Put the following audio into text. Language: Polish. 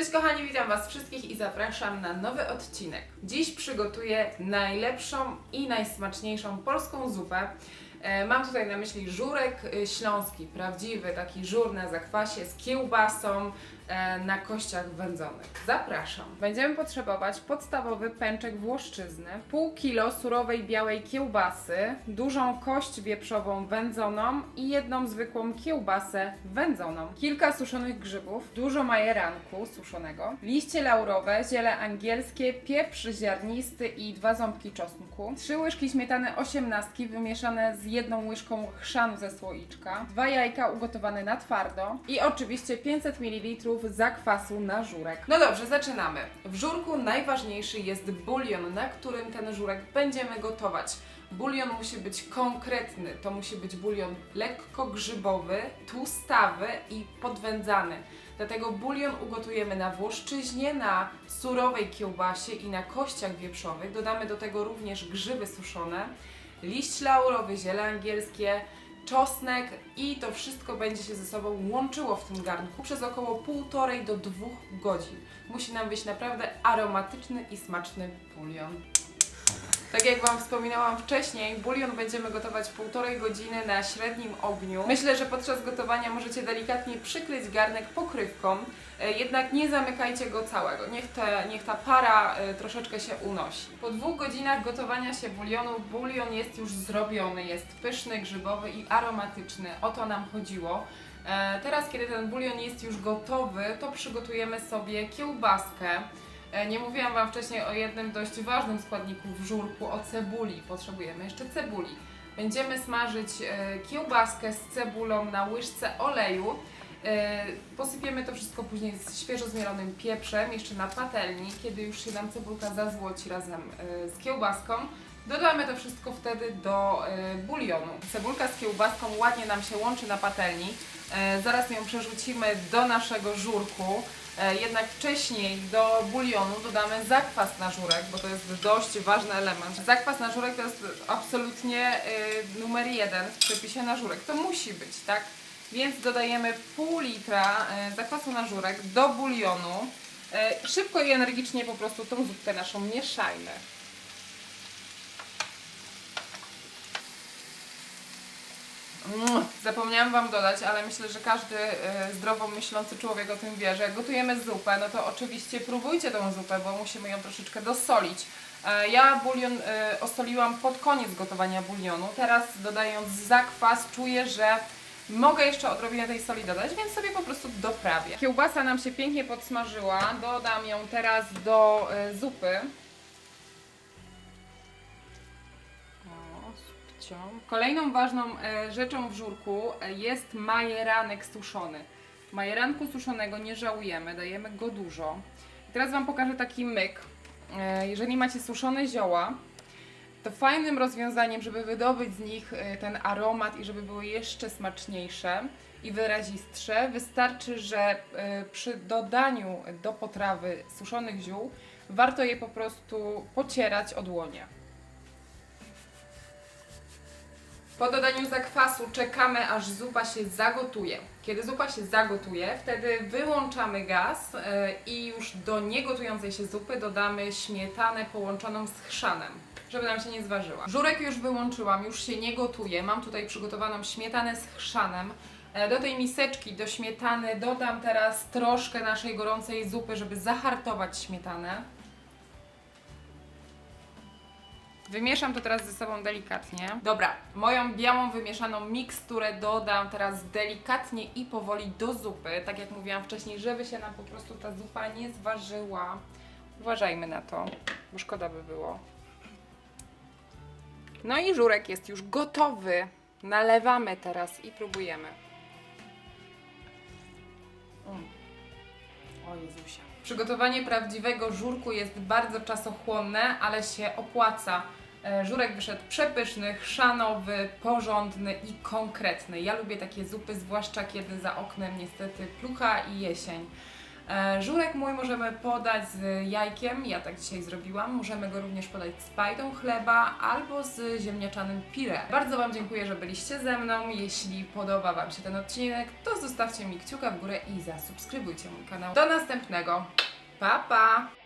Cześć kochani, witam Was wszystkich i zapraszam na nowy odcinek. Dziś przygotuję najlepszą i najsmaczniejszą polską zupę. E, Mam tutaj na myśli żurek e, śląski, prawdziwy, taki żur na zakwasie z kiełbasą na kościach wędzonych. Zapraszam. Będziemy potrzebować podstawowy pęczek włoszczyzny, pół kilo surowej białej kiełbasy, dużą kość wieprzową wędzoną i jedną zwykłą kiełbasę wędzoną, kilka suszonych grzybów, dużo majeranku suszonego, liście laurowe, ziele angielskie, pieprz ziarnisty i dwa ząbki czosnku, trzy łyżki śmietany osiemnastki wymieszane z jedną łyżką chrzanu ze słoiczka, dwa jajka ugotowane na twardo i oczywiście 500 ml zakwasu na żurek. No dobrze, zaczynamy. W żurku najważniejszy jest bulion, na którym ten żurek będziemy gotować. Bulion musi być konkretny, to musi być bulion lekko grzybowy, tłustawy i podwędzany. Dlatego bulion ugotujemy na włoszczyźnie, na surowej kiełbasie i na kościach wieprzowych. Dodamy do tego również grzyby suszone, liść laurowy, ziele angielskie, czosnek i to wszystko będzie się ze sobą łączyło w tym garnku przez około półtorej do dwóch godzin. Musi nam wyjść naprawdę aromatyczny i smaczny bulion. Tak jak Wam wspominałam wcześniej, bulion będziemy gotować półtorej godziny na średnim ogniu. Myślę, że podczas gotowania możecie delikatnie przykryć garnek pokrywką, e, jednak nie zamykajcie go całego. Niech, te, niech ta para e, troszeczkę się unosi. Po dwóch godzinach gotowania się bulionu, bulion jest już zrobiony, jest pyszny, grzybowy i aromatyczny. O to nam chodziło. E, Teraz, kiedy ten bulion jest już gotowy, to przygotujemy sobie kiełbaskę. E, Nie mówiłam Wam wcześniej o jednym dość ważnym składniku w żurku, o cebuli. Potrzebujemy jeszcze cebuli. Będziemy smażyć e, kiełbaskę z cebulą na łyżce oleju. E, Posypiemy to wszystko później z świeżo zmielonym pieprzem, jeszcze na patelni, kiedy już się nam cebulka zazłoci razem z kiełbaską. Dodamy to wszystko wtedy do bulionu. Cebulka z kiełbaską ładnie nam się łączy na patelni. Zaraz ją przerzucimy do naszego żurku. E, Jednak wcześniej do bulionu dodamy zakwas na żurek, bo to jest dość ważny element. Zakwas na żurek to jest absolutnie e, numer jeden w przepisie na żurek. To musi być, tak? Więc dodajemy pół litra e, zakwasu na żurek do bulionu. E, Szybko i energicznie po prostu tą zupkę naszą mieszajmy. Zapomniałam Wam dodać, ale myślę, że każdy e, zdrowo myślący człowiek o tym wie, że jak gotujemy zupę, no to oczywiście próbujcie tą zupę, bo musimy ją troszeczkę dosolić. E, Ja bulion e, osoliłam pod koniec gotowania bulionu. Teraz dodając zakwas czuję, że mogę jeszcze odrobinę tej soli dodać, więc sobie po prostu doprawię. Kiełbasa nam się pięknie podsmażyła. Dodam ją teraz do e, zupy. Kolejną ważną e, rzeczą w żurku e, jest majeranek suszony. Majeranku suszonego nie żałujemy, dajemy go dużo. I teraz Wam pokażę taki myk. E, jeżeli macie suszone zioła, to fajnym rozwiązaniem, żeby wydobyć z nich ten aromat i żeby były jeszcze smaczniejsze i wyrazistsze, wystarczy, że przy dodaniu do potrawy suszonych ziół warto je po prostu pocierać o dłonie. Po dodaniu zakwasu czekamy aż zupa się zagotuje. Kiedy zupa się zagotuje, wtedy wyłączamy gaz e, i już do niegotującej się zupy dodamy śmietanę połączoną z chrzanem, żeby nam się nie zważyła. Żurek już wyłączyłam, już się nie gotuje. Mam tutaj przygotowaną śmietanę z chrzanem. E, Do tej miseczki, do śmietany dodam teraz troszkę naszej gorącej zupy, żeby zahartować śmietanę. Wymieszam to teraz ze sobą delikatnie. Dobra, moją białą wymieszaną miksturę dodam teraz delikatnie i powoli do zupy. Tak jak mówiłam wcześniej, żeby się nam po prostu ta zupa nie zważyła. Uważajmy na to, bo szkoda by było. No i żurek jest już gotowy. Nalewamy teraz i próbujemy. Mm. O Jezusia. Przygotowanie prawdziwego żurku jest bardzo czasochłonne, ale się opłaca. E, Żurek wyszedł przepyszny, chrzanowy, porządny i konkretny. Ja lubię takie zupy, zwłaszcza kiedy za oknem niestety plucha i jesień. E, Żurek mój możemy podać z jajkiem, ja tak dzisiaj zrobiłam. Możemy go również podać z pajdą chleba albo z ziemniaczanym pire. Bardzo Wam dziękuję, że byliście ze mną. Jeśli podoba Wam się ten odcinek, to zostawcie mi kciuka w górę i zasubskrybujcie mój kanał. Do następnego. Pa, pa!